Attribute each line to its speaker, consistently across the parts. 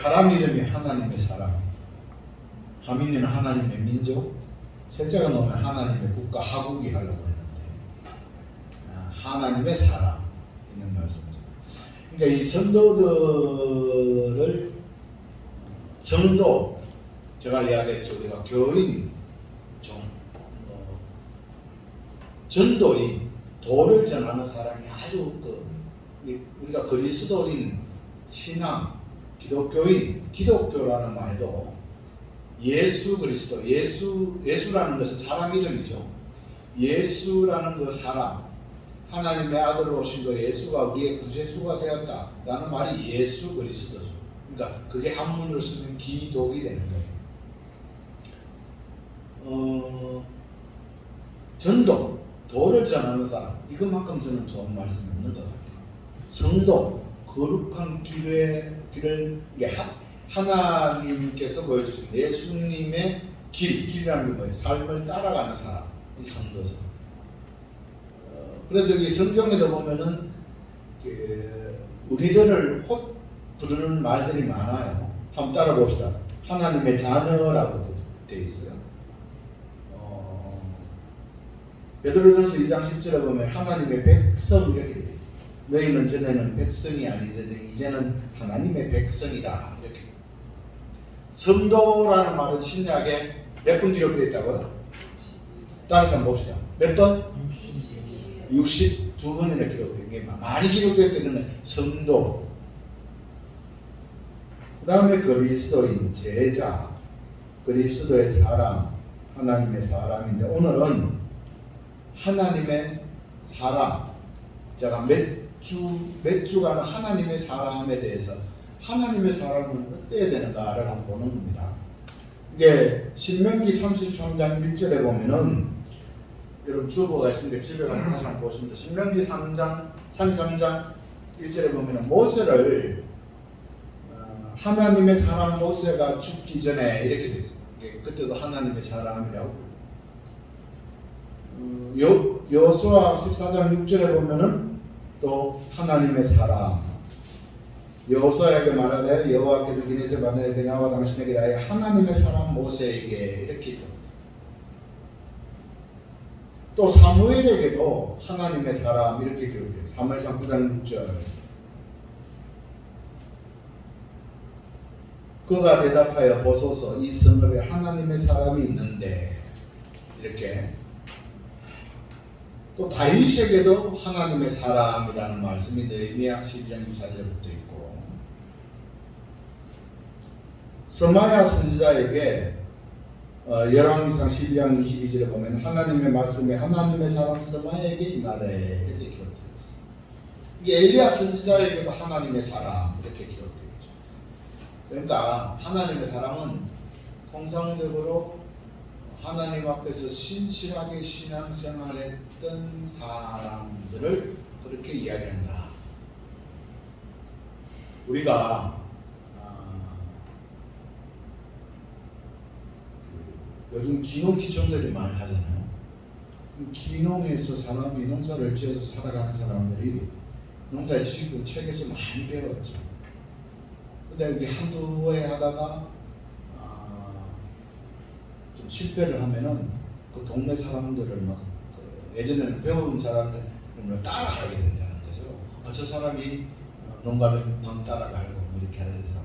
Speaker 1: 하람 이름이 하나님의 사람, 하민이는 하나님의 민족, 셋째가 나오면 하나님의 국가 하국이 하려고 했는데 아, 하나님의 사람 있는 말씀이죠. 그러니까 이 성도들을 성도 제가 이야기했죠. 우리가 교인, 종, 어, 전도인, 도를 전하는 사람이 아주 그 이- 우리가 그리스도인, 신앙, 기독교인, 기독교라는 말도 예수 그리스도, 예수 예수라는 것은 사람 이름이죠. 예수라는 그 사람, 하나님의 아들로 오신 그 예수가 우리의 구세주가 되었다 라는 말이 예수 그리스도죠. 그러니까 그게 한문으로 쓰면 기독이 되는 거예요. 어, 전도, 도를 전하는 사람, 이것만큼 저는 좋은 말씀이 없는 것 같아요. 성도, 거룩한 길의 길을 하나님께서 보여주신 예수님의 길, 길이라는 게 뭐예요? 삶을 따라가는 사람, 이 성도죠. 어, 그래서 이 성경에도 보면은 그 우리들을 혹 부르는 말들이 많아요. 한번 따라 봅시다. 하나님의 자녀라고 되어 있어요. 어, 베드로전서 2장 10절에 보면 하나님의 백성 이렇게 되어 있어요. 너희는 전에는 백성이 아니더니 이제는 하나님의 백성이다 이렇게. 성도라는 말은 신약에 몇 번 기록되어 있다고요? 따라서 한번 봅시다. 몇 번? 62번이나 기록된 게 많이 기록되어 있는 건 성도. 그 다음에 그리스도인 제자, 그리스도의 사람, 하나님의 사람인데 오늘은 하나님의 사람. 제가 몇 주, 몇 주간 하나님의 사람에 대해서 하나님의 사람은 어때야 되는가를 한번 보는 겁니다. 이게 신명기 33장 1절에 보면은 여러분 주보가 있으니까 집에 가서 다시 한번 보시면 신명기 3장 33장 1절에 보면은 모세를 어, 하나님의 사람 모세가 죽기 전에 이렇게 돼 있어요. 그때도 하나님의 사람이라고. 어, 여 여수아 14장 6절에 보면은 또 하나님의 사람 여호수아에게 말하되 여호와께서 기내세 받는 나와 당신에게 대하여 하나님의 사람 모세에게 이렇게 또 사무엘에게도 하나님의 사람 이렇게 기록돼요. 사무엘상 9장 6절. 그가 대답하여 보소서 이 성읍에 하나님의 사람이 있는데. 이렇게 또 다윗에게도 하나님의 사람이라는 말씀이 느헤미야 12장 24절에 붙어 있고 서마야 선지자에게 어, 열왕기상 12장 22절에 보면 하나님의 말씀에 하나님의 사람 서마에게 임하되 이렇게 기록되어 있습니다. 이게 엘리야 선지자에게도 하나님의 사람 이렇게 기록되어 있죠. 그러니까 하나님의 사람은 통상적으로 하나님 앞에서 신실하게 신앙생활 했던 사람들을 그렇게 이야기한다. 우리가 아, 그 요즘 기농 기촌들이 많이 하잖아요. 기농에서 사람이 농사를 지어서 살아가는 사람들이 농사의 지식도 책에서 많이 배웠죠. 근데 이게 한두 해 하다가 아, 좀 실패를 하면은 그 동네 사람들을 막그 예전에는 배운 사람들을 따라하게 된다는 거죠. 아, 저 사람이 어, 농가를 넌 따라가고 뭐 이렇게 해서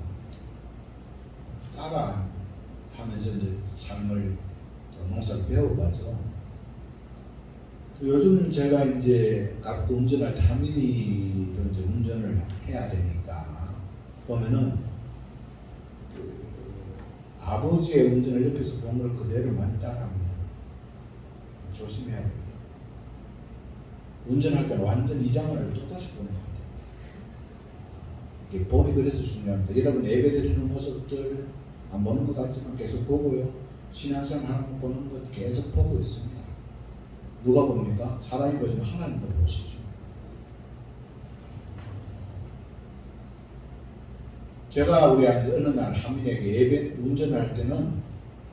Speaker 1: 따라하면서 이제 삶을 또 농사를 배워가죠. 또 요즘 제가 이제 가끔 운전할 때 하민이도 이제 운전을 해야 되니까 보면은 그 아버지의 운전을 옆에서 본걸 그대로 많이 따라합니다. 조심해야 되겠다. 운전할 때는 완전 이장을 또다시 보는 것 같아요. 이게 볼이 그래서 중요합니다. 여러분 예배 드리는 모습들 안 보는 것 같지만 계속 보고요. 신앙생활 하는 거 보는 것 계속 보고 있습니다. 누가 봅니까? 사람이 보지만 하나님도 보시죠. 제가 우리 어느 날 하민에게 예배 운전할 때는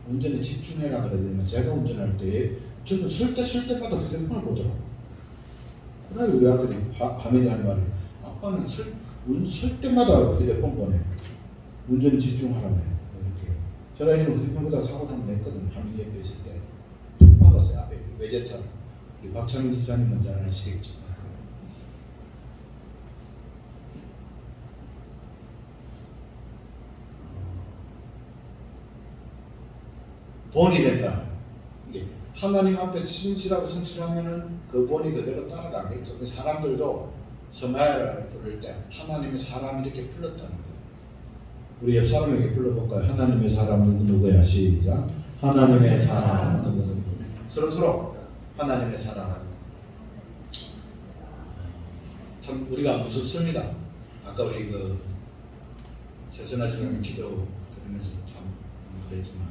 Speaker 1: 운전에 집중해라 그러더니 제가 운전할 때 저는 설때설 때마다 휴대폰을 보더라고. 그 래 우리 아들이 하, 하민이 하는 말이 아빠는 설, 운- 설 때마다 휴대폰 보내. 운전에 집중하라며. 뭐 이렇게. 제가 이제 어디보다 사고 한번 냈거든요. 하민 옆에 있을 때툭 박았어요 앞에. 외제차로 우리 박창민 지사님은 잘 아시겠죠 본이 된다. 하나님 앞에 신실하고 성실하면은 그 본이 그대로 따라가겠죠. 그 사람들도 서마야를 부를 때 하나님의 사람이 이렇게 불렀다는 거예요. 우리 옆 사람에게 불러볼까요? 하나님의 사람 누구 누구야? 시작. 하나님의 사람 누구 누구. 서로 서로 하나님의 사람. 참 우리가 무섭습니다. 아까 우리 그 지사님 기도 드리면서 참 그랬지만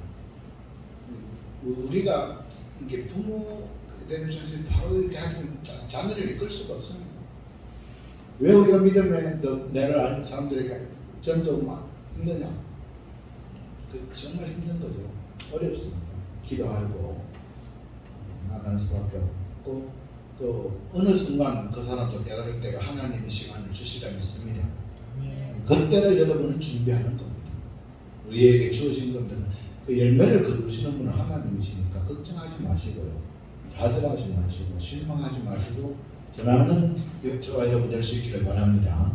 Speaker 1: 우리가 이게 부모 되는 사실 바로 이렇게 하시면 자- 자녀를 이끌 수가 없습니다. 왜 우리가 믿음의 그 내를 아는 사람들에게 전도 막 힘드냐? 그 정말 힘든 거죠. 어렵습니다. 기도하고 나가는 수밖에 없고 또 어느 순간 그 사람도 깨달을 때가 하나님의 시간을 주시라 믿습니다. 그때를 여러분은 준비하는 겁니다. 우리에게 주어진 겁니다. 그 열매를 거두시는 분은 하나님이시니까 걱정하지 마시고요. 좌절하지 마시고 실망하지 마시고 전하는 저와 여러분 될 수 있기를 바랍니다.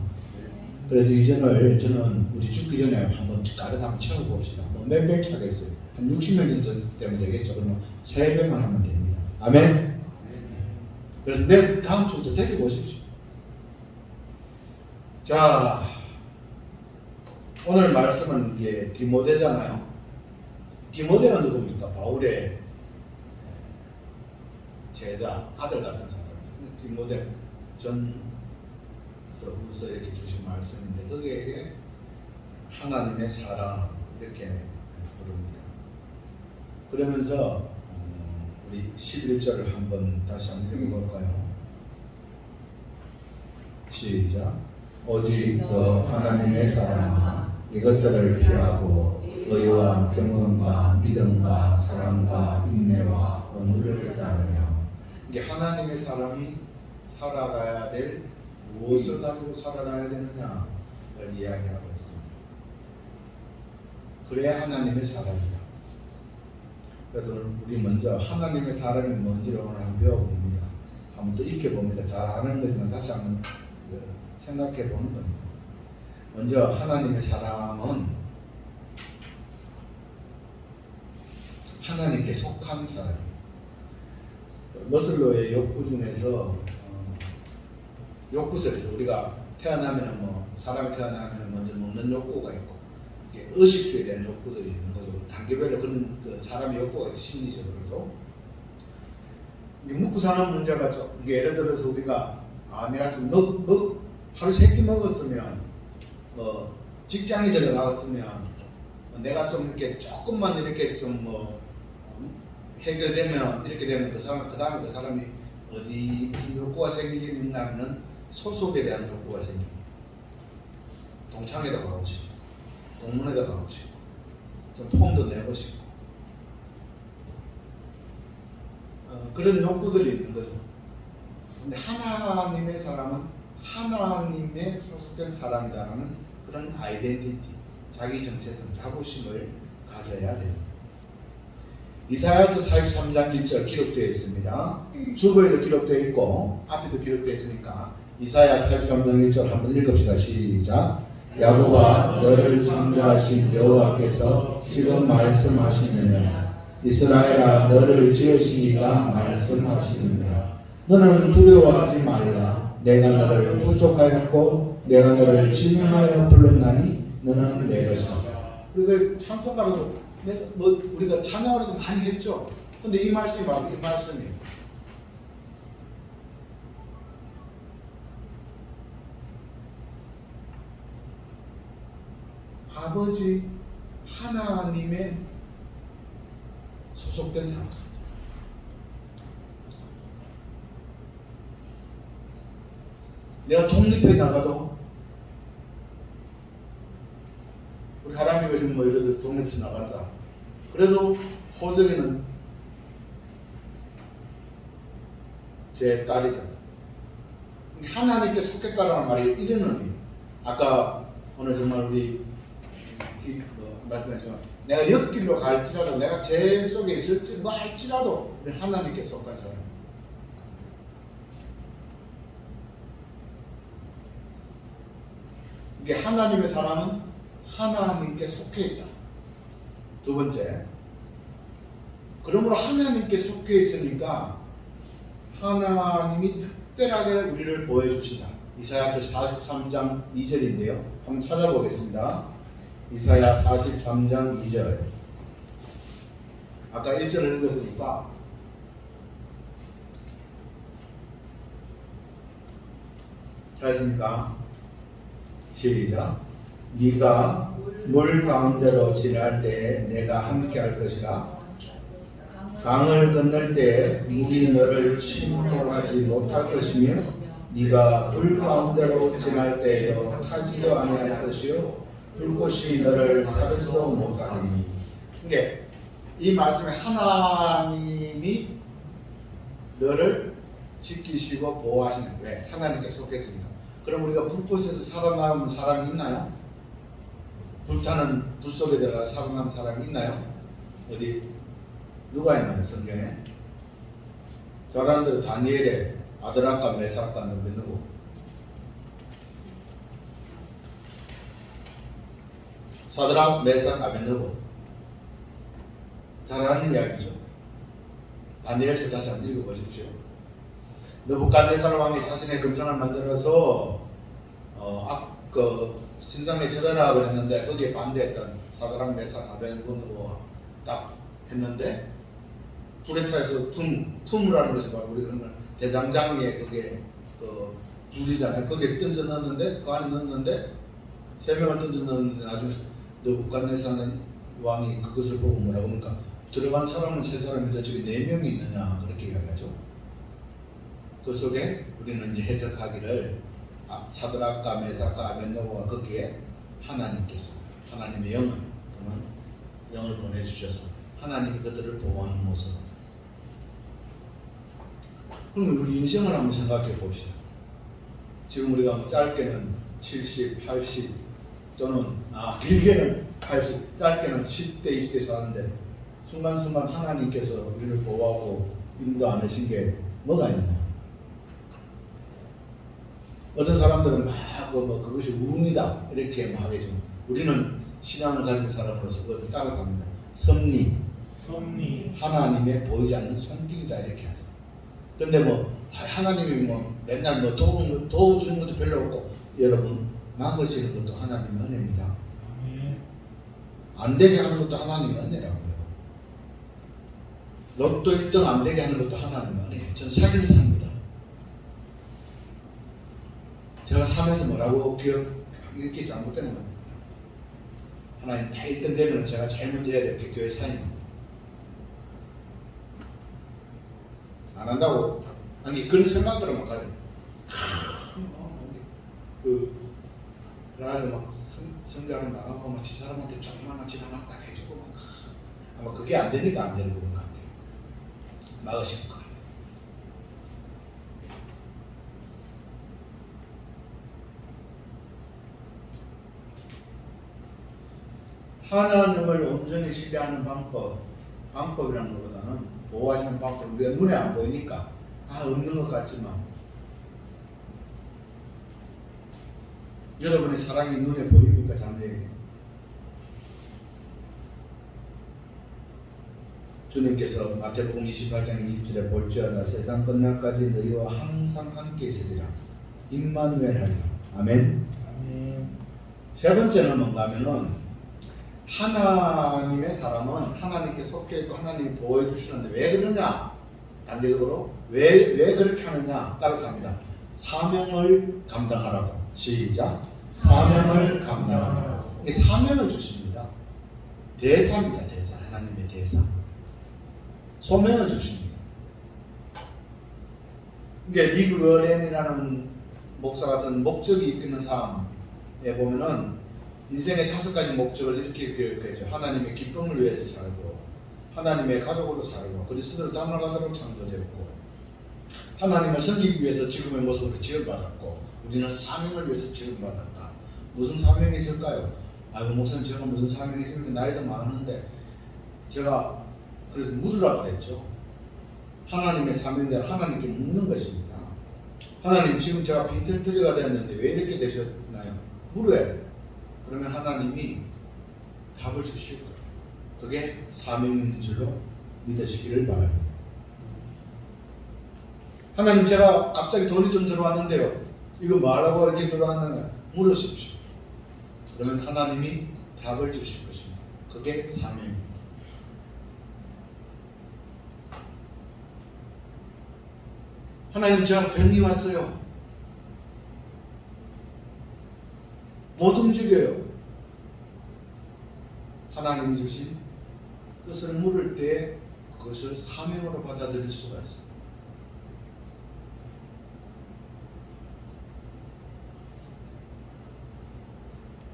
Speaker 1: 그래서 이 전을 저는 우리 죽기 전에 한번 가득 한번 채워봅시다. 뭐 몇백 차겠어요. 한 60명 정도 되면 되겠죠. 그러면 세 배만 하면 됩니다. 아멘. 그래서 내일 다음 주부터 데리고 오십시오. 자, 오늘 말씀은 이게 디모데잖아요. 디모데가 누굽니까? 바울의 에, 제자, 아들 같은 사람. 디모데 전서 후서 이렇게 주신 말씀인데 거기에 하나님의 사랑 이렇게 부릅니다. 그러면서 음, 우리 11절을 한번 다시 한번 읽어볼까요? 시작. 오직 너 하나님의 사랑과 이것들을 피하고 의와 경건과 믿음과 사랑과 인내와 온유를 따르며 이게 하나님의 사람이 살아가야 될 무엇을 가지고 살아가야 되느냐를 이야기하고 있습니다. 그래야 하나님의 사람이다. 그래서 우리 먼저 하나님의 사람이 뭔지를 오늘 한번 배워봅니다. 한번 또 익혀봅니다. 잘 아는 거지만 다시 한번 그 생각해 보는 겁니다. 먼저 하나님의 사람은 하나님께 속한 사람이에요. 머슬로의 욕구 중에서 어, 욕구설이죠. 우리가 태어나면은 뭐 사람이 태어나면 먼저 먹는 욕구가 있고 의식주에 대한 욕구들이 있는 거죠. 단계별로 그런 그 사람의 욕구가 있죠. 심리적으로도 먹고 사는 문제가 좀 예를 들어서 우리가 아 내가 좀 먹, 먹 하루 세 끼 먹었으면 뭐 직장에 들어가갔으면 내가 좀 이렇게 조금만 이렇게 좀뭐 해결되면 이렇게 되면 그 사람 그 다음에 그 사람이 어디 무슨 욕구가 생기냐면은 소속에 대한 욕구가 생깁니다. 동창회도 가고 싶고 공문회도 가고 싶고 좀 폼도 내고 싶고 어, 그런 욕구들이 있는 거죠. 근데 하나님의 사람은 하나님의 소속된 사람이다라는 그런 아이덴티티, 자기 정체성, 자부심을 가져야 됩니다. 이사야서 43장 1절 기록되어 있습니다. 주보에도 기록되어 있고 앞에도 기록되어 있으니까 이사야 43장 1절 한번 읽읍시다. 시작. 야곱아 너를 창조하신 여호와께서 지금 말씀하시느냐 이스라엘아 너를 지으신 이가 말씀하시느니라 너는 두려워하지 말라 내가 너를 구속하였고 내가 너를 지명하여 불렀나니 너는 내 것이다 우리가 찬송가로도 내- 뭐 우리가 찬양으로도 많이 했죠 근데 이 말씀이 바로 이 말씀이에요 아버지 하나님의 소속된 사람. 내가 독립해 나가도 우리 하람이가 지금 뭐 예를 들어서 독립해서 나간다. 그래도 호적에는 제 딸이잖아. 하나님께 속했다라는 말이 이런 의미. 아까 오늘 정말 우리 기- 뭐 말씀하지만 내가 옆길로 갈지라도 내가 제 속에 있을지 뭐 할지라도 우리 하나님께 속한 사람. 이게 하나님의 사람은 하나님께 속해 있다. 두 번째. 그러므로 하나님께 속해 있으니까 하나님이 특별하게 우리를 보여주신다. 이사야서 43장 2절인데요. 한번 찾아보겠습니다. 이사야 43장 2절. 아까 1절을 읽었으니까 찾았습니까? 시작. 네가 물 가운데로 지날 때 내가 함께 할 것이라. 강을 건널 때 물이 너를 침몰하지 못할 것이며 네가 불 가운데로 지날 때에도 타지도 아니할 것이요 불꽃이 너를 사르지도 못하리니 이게 이 말씀에 하나님이 너를 지키시고 보호하시는 왜 하나님께 속했으니까 그럼 우리가 불꽃에서 살아남은 사람이 있나요? 불타는 불 속에 들어가 살아남은 사람이 있나요? 어디 누가 있나요 성경에? 대로 다니엘의 아드락과 메삭과 누구 누구? 사드락, 메삭, 아벤누고 잘 아는 이야기죠. 다니엘서 다시 한번 읽어보십시오. 느부갓네살 왕이 자신의 금상을 만들어서 어, 악, 그 신상에 절하라 그랬는데 거기에 반대했던 사드락, 메삭, 아벤누고가 딱 했는데 타서 품, 품으라는 것이 바로 우리 오늘 대장장이에 그게 그 불이잖아요. 거기에 던져 넣었는데 그 안에 넣었는데 세 명을 던져 넣었는데 나중에 느부갓네살은 왕이 그것을 보고 뭐라고 합니까? 들어간 사람은 세 사람인데 저기 네 명이 있느냐 그렇게 이야기하죠. 그 속에 우리는 이제 해석하기를 아, 사드락과 메삭과 아벤노고가 거기에 하나님께서 하나님의 영을 또는 영을 보내주셔서 하나님이 그들을 보호하는 모습. 그러면 우리 인생을 한번 생각해 봅시다. 지금 우리가 뭐 짧게는 70, 80 또는 아 길게는 80, 짧게는 10대, 20대 사는데 순간순간 하나님께서 우리를 보호하고 인도 안 하신 게 뭐가 있느냐? 어떤 사람들은 막뭐 그것이 운이다 이렇게 막 하겠지만 우리는 신앙을 가진 사람으로서 그것을 따라서 합니다. 섭리,
Speaker 2: 섭리
Speaker 1: 하나님의 보이지 않는 손길이다 이렇게 하죠. 근데 뭐 아, 하나님이 뭐 맨날 뭐 도우, 도와주는 것도 별로 없고 여러분 막으시는 것도 하나님의 은혜입니다. 안 되게 하는 것도 하나님의 은혜라고요. 로또 1등 안 되게 하는 것도 하나님의 은혜예요. 저는 사기를 삽니다. 제가 삶에서 뭐라고 기억 이렇게 잘못된 거 하나님 다 1등 되면 제가 제일 먼저 해야 될 게 교회 사입니다. 안 한다고? 아니 그런 생각들은 막 가지고 그 그래가지고 막 성, 성장을 나가고 막 집사람한테 조그마한 집 하나 딱 해주고 막 아마 그게 안 되니까 안 되는 것 같아요. 막으신 것 같아요. 하나님을 온전히 신뢰하는 방법, 방법이라는 것보다는 보호하시는 방법, 우리가 눈에 안 보이니까? 아 없는 것 같지만. 여러분의 사랑이 눈에 보입니까 자녀에게? 주님께서 마태복음 28장 20절에 볼지어다 세상 끝날까지 너희와 항상 함께 있으리라. 임마누엘 하리라. 아멘.
Speaker 2: 아멘.
Speaker 1: 세 번째는 뭔가 하면은 하나님의 사람은 하나님께 속해 있고 하나님이 보호해 주시는데 왜 그러냐? 단계적으로 왜, 왜 그렇게 하느냐? 따라서 합니다. 사명을 감당하라고. 시작. 사명을 감당하라고. 이게 사명을 주십니다. 대사입니다. 대사. 하나님의 대사. 소명을 주십니다. 이게 리그 어렌이라는 목사가 쓴 목적이 이끄는 삶에 보면은 인생의 다섯 가지 목적을 이렇게 기억해죠. 하나님의 기쁨을 위해서 살고, 하나님의 가족으로 살고, 그리스도를 닮아가도록 창조되었고, 하나님을 섬기기 위해서 지금의 모습으로 지원받았고, 우리는 사명을 위해서 지원받았다. 무슨 사명이 있을까요? 아이고 목사님 제가 무슨 사명이 있습니까? 나이도 많은데 제가 그래서 물으라고 그랬죠. 하나님의 사명자를 하나님께 묻는 것입니다. 하나님 지금 제가 빈털터리가 됐는데 왜 이렇게 되셨나요? 물어야 돼요. 그러면 하나님이 답을 주실 거예요. 그게 사명인 줄로 믿으시기를 바랍니다. 하나님 제가 갑자기 돈이 좀 들어왔는데요. 이거 뭐하라고 이렇게 들어왔는가 물으십시오. 그러면 하나님이 답을 주실 것입니다. 그게 사명입니다. 하나님 제가 병이 왔어요. 못 움직여요. 하나님이 주신 뜻을 물을 때 그것을 사명으로 받아들일 수가 있어요.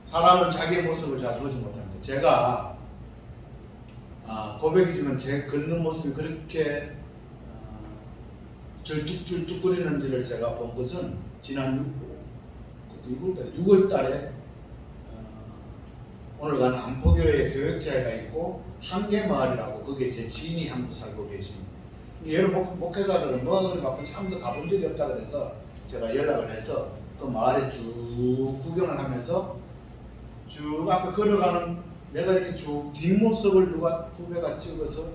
Speaker 1: 사람은 자기의 모습을 잘 보지 못합니다. 제가 아, 고백이지만 제 걷는 모습이 그렇게 어, 절뚝절뚝거리는지를 제가 본 것은 지난 6월, 6월 달에, 6월 달에 어, 오늘 가는 안포교회 교육자회가 있고 한계마을이라고 거기에 제 지인이 한 분 살고 계십니다. 여러 목, 목회자들은 뭐가 그리 바쁜지 한 번도 가본 적이 없다 그래서 제가 연락을 해서 그 마을에 쭉 구경을 하면서 쭉 앞에 걸어가는 내가 이렇게 쭉 뒷모습을 누가 후배가 찍어서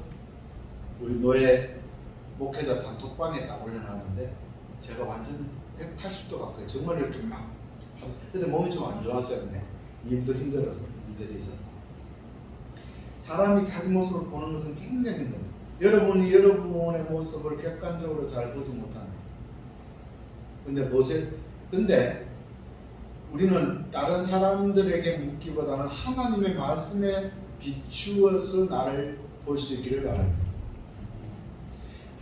Speaker 1: 우리 노예 목회자 단톡방에 딱 올려놨는데 제가 완전 180도 가까이 정말 이렇게 막 근데 몸이 좀 안 좋았어요 근데 일도 힘들어서 있었고 사람이 자기 모습을 보는 것은 굉장히 힘듭니다 여러분이 여러분의 모습을 객관적으로 잘 보지 못합니다 근데 무엇에 근데 우리는 다른 사람들에게 묻기보다는 하나님의 말씀에 비추어서 나를 볼 수 있기를 바랍니다.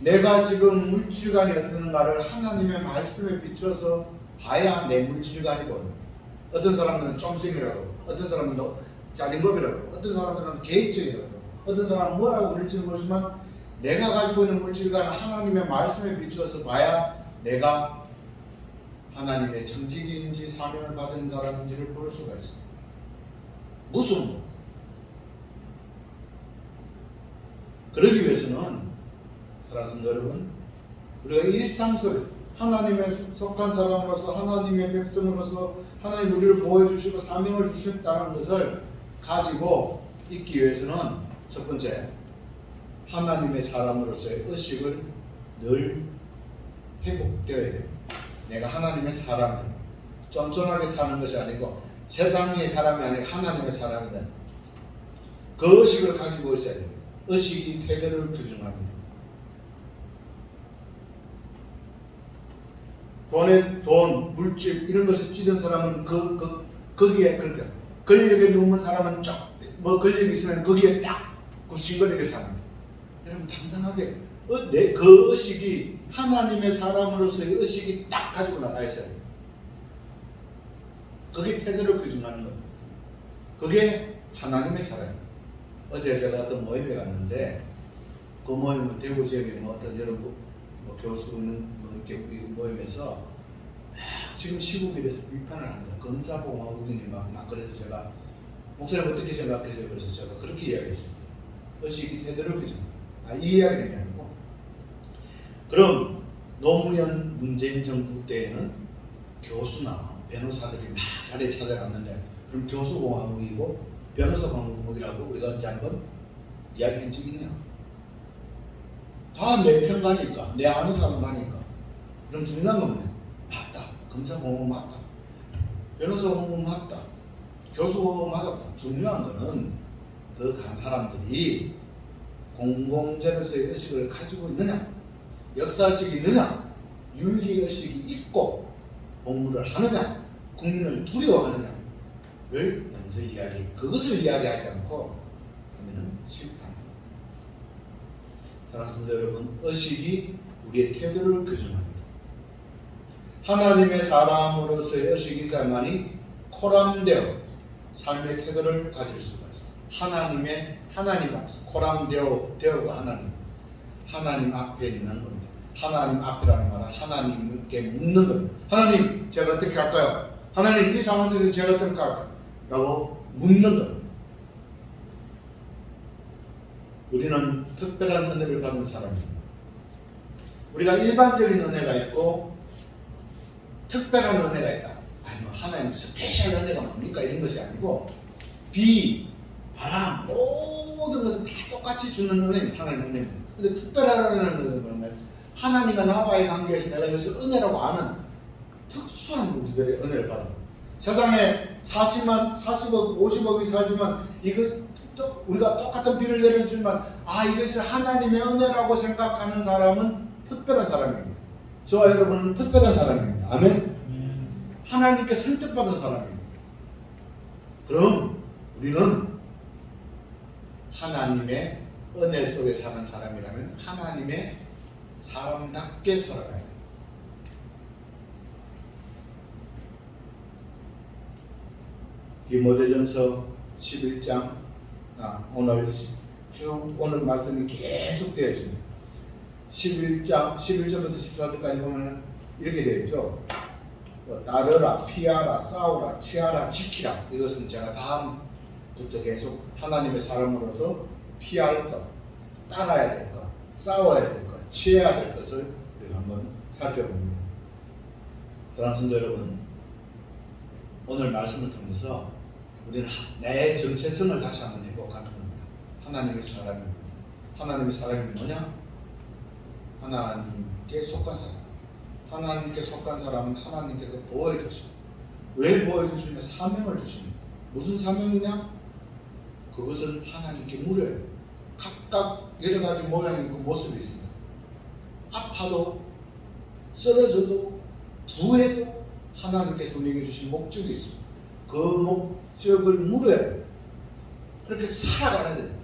Speaker 1: 내가 지금 물질관이 어떤가를 하나님의 말씀에 비추어서 봐야 내 물질관이거든요. 어떤 사람들은 점생이라고, 어떤 사람은 너 짜린법이라고, 어떤 사람들은 계획적이라고, 어떤 사람은 뭐라고 그럴지 모르지만 내가 가지고 있는 물질관을 하나님의 말씀에 비추어서 봐야 내가 하나님의 정직인지 사명을 받은 사람인지를 볼 수가 있습니다. 무슨 뭐? 그러기 위해서는 사랑하는 여러분, 우리가 일상 속에서 하나님의 속한 사람으로서 하나님의 백성으로서 하나님 우리를 보호해 주시고 사명을 주셨다는 것을 가지고 있기 위해서는 첫 번째 하나님의 사람으로서의 의식을 늘 회복되어야 됩니다. 내가 하나님의 사람이다. 쫀쫀하게 사는 것이 아니고 세상의 사람이 아니라 하나님의 사람이다. 그 의식을 가지고 있어야 됩니다. 의식이 태도를 규정합니다. 돈에 돈, 물질 이런 것을 찌든 사람은 그, 그 거기에 그렇게 권력에 누운 사람은 쪽뭐 권력이 있으면 거기에 딱 굽신거리게 삽니다. 여러분 당당하게 어, 내, 그 의식이 하나님의 사람으로서의 의식이 딱 가지고 나가 있어야 돼요. 그게 태도를 규정하는 겁니다. 그게 하나님의 사람입니다. 어제 제가 어떤 모임에 갔는데 그 모임은 대구 지역에 뭐 어떤 여러분 뭐 교수는 뭐 이렇게 이 모임에서 막 지금 시국에 대해서 비판을 합니다. 검사공화국인이 막, 막 그래서 제가 목사님 어떻게 생각하세요? 그래서 제가 그렇게 이야기했습니다. 의식이 태도를 규정합니다. 아, 이 이야기는 아니고 그럼 노무현 문재인 정부 때에는 교수나 변호사들이 막 자리에 찾아갔는데 그럼 교수공화국이고 변호사공화국이라고 우리가 언제 한번 이야기한 적 있냐? 다 내 편 가니까 내 아는 사람 가니까. 그럼 중요한 건? 맞다. 검사공화국 맞다. 변호사공화국 맞다. 교수공화국 맞았다. 중요한 거는 그 간 사람들이 공공재로서의 의식을 가지고 있느냐 역사의식이 있느냐 윤리의식이 있고 공무를 하느냐 국민을 두려워하느냐를 먼저 이야기 그것을 이야기하지 않고 하면은 실패합니다 사랑하는 여러분 의식이 우리의 태도를 교정합니다 하나님의 사람으로서의 의식이 있어야만이 코람되어 삶의 태도를 가질 수가 있습니다 하나님의 하나님 앞에서 코람되어 되어가 하나님 하나님 앞에 있는 겁니다. 하나님 앞이라는 말은 하나님께 묻는 겁니다. 하나님, 제가 어떻게 할까요? 하나님, 이 상황 속에서 제가 어떻게 할까요? 라고 묻는 것. 우리는 특별한 은혜를 받은 사람입니다. 우리가 일반적인 은혜가 있고 특별한 은혜가 있다. 아니 뭐 하나님 스페셜 은혜가 뭡니까 이런 것이 아니고 비, 바람 모든 것을 다 똑같이 주는 은혜입니다. 하나님 은혜입니다. 근데 특별한 은혜는 뭔가요? 하나님과 나와의 관계에서 내가 이것을 은혜라고 아는 특수한 우리들의 은혜를 받아. 세상에 40만, 40억, 50억이 살지만 이거 또 우리가 똑같은 비를 내려주지만 아 이것이 하나님의 은혜라고 생각하는 사람은 특별한 사람입니다. 저와 여러분은 특별한 사람입니다. 아멘. 하나님께 선택받은 사람입니다. 그럼 우리는 하나님의 은혜 속에 사는 사람이라면 하나님의 사람답게 살아가야 돼요. 디모데전서 11장 아, 오늘 쭉 오늘 말씀이 계속 되어 있습니다. 11장 11절부터 14절까지 보면 이렇게 되어 있죠. 뭐 따르라, 피하라, 싸우라, 취하라, 지키라. 이것은 제가 다음부터 계속 하나님의 사람으로서 피할 것, 따라야 될 것, 싸워야 될 것, 취해야 될 것을 우리가 한번 살펴봅니다. 사랑하는 여러분, 오늘 말씀을 통해서 우리는 하- 내 정체성을 다시 한번 회복하는 겁니다. 하나님의 사람입니다. 하나님의 사람이 뭐냐? 하나님께 속한 사람. 하나님께 속한 사람은 하나님께서 보호해 주십니다. 왜 보호해 주시냐? 사명을 주십니다. 무슨 사명이냐? 그것은 하나님께 물어요. 각각 여러 가지 모양이 있고 모습이 있습니다. 아파도 쓰러져도 부해도 하나님께서 우리에게 주신 목적이 있습니다. 그 목적을 물어야 돼요. 그렇게 살아가야 됩니다.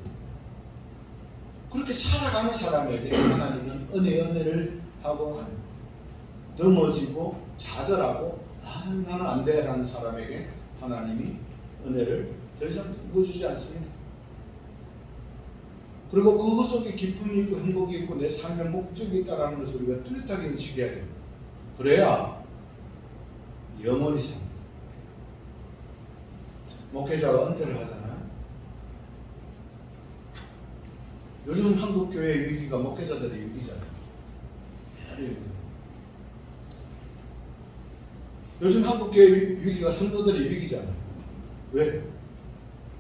Speaker 1: 그렇게 살아가는 사람에게 하나님은 은혜 은혜를 하고. 넘어지고 좌절하고 아 나는 안 돼라는 사람에게 하나님이 은혜를 더 이상 부어주지 않습니다. 그리고 그것 속에 기쁨이 있고 행복이 있고 내 삶의 목적이 있다라는 것을 우리가 뚜렷하게 인식해야 됩니다. 그래야 영원히 삽니다. 목회자가 은퇴를 하잖아요. 요즘 한국 교회 위기가 목회자들의 위기잖아요. 요즘 한국 교회 위- 위기가 성도들의 위기잖아요. 왜?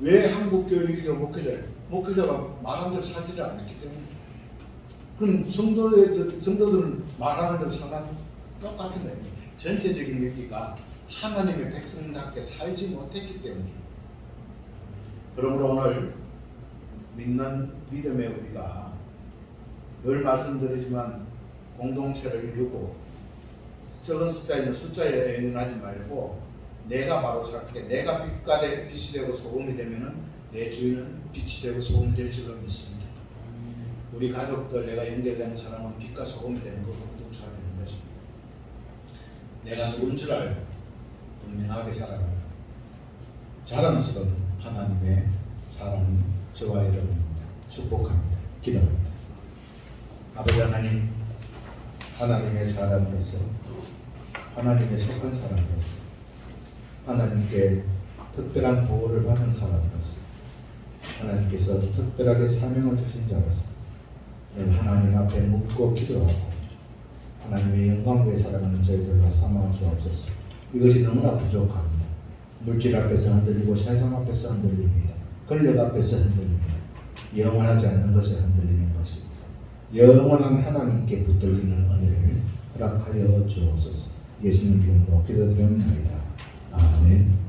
Speaker 1: 왜 한국 교회 위기가 목회자예요? 목회자가 말한 대로 살지를 않았기 때문에. 그럼 성도들 성도들은 말하는 대로 사나요? 똑같은 거예요. 전체적인 위기가 하나님의 백성답게 살지 못했기 때문이에요. 그러므로 오늘 믿는 믿음의 우리가 늘 말씀드리지만 공동체를 이루고 적은 숫자이면 숫자에 연연하지 말고 내가 바로 살게 내가 빛가 되, 빛이 되고 소금이 되면은 내 주인은 빛이 되고 소금이 될 줄로 믿습니다. 우리 가족들 내가 연결되는 사람은 빛과 소금이 되는 거 공동체가 되는 것입니다. 내가 누군 줄 알고 분명하게 살아가는 자랑스러운 하나님의 사람인 저와 여러분입니다. 축복합니다. 기도합니다. 아버지 하나님, 하나님의 사람으로서 하나님의 속한 사람으로서 하나님께 특별한 보호를 받은 사람으로서 하나님께서 특별하게 사명을 주신 자로서 늘 하나님 앞에 묻고 기도하고 하나님의 영광 위에 살아가는 저희들과 삼아 주옵소서. 이것이 너무나 부족합니다. 물질 앞에서 흔들리고 세상 앞에서 흔들립니다. 권력 앞에서 흔들립니다. 영원하지 않는 것에 흔들리는 것입니다. 영원한 하나님께 붙들리는 은혜를 허락하여 주옵소서. 예수님 이름으로 기도드립니다. 아멘.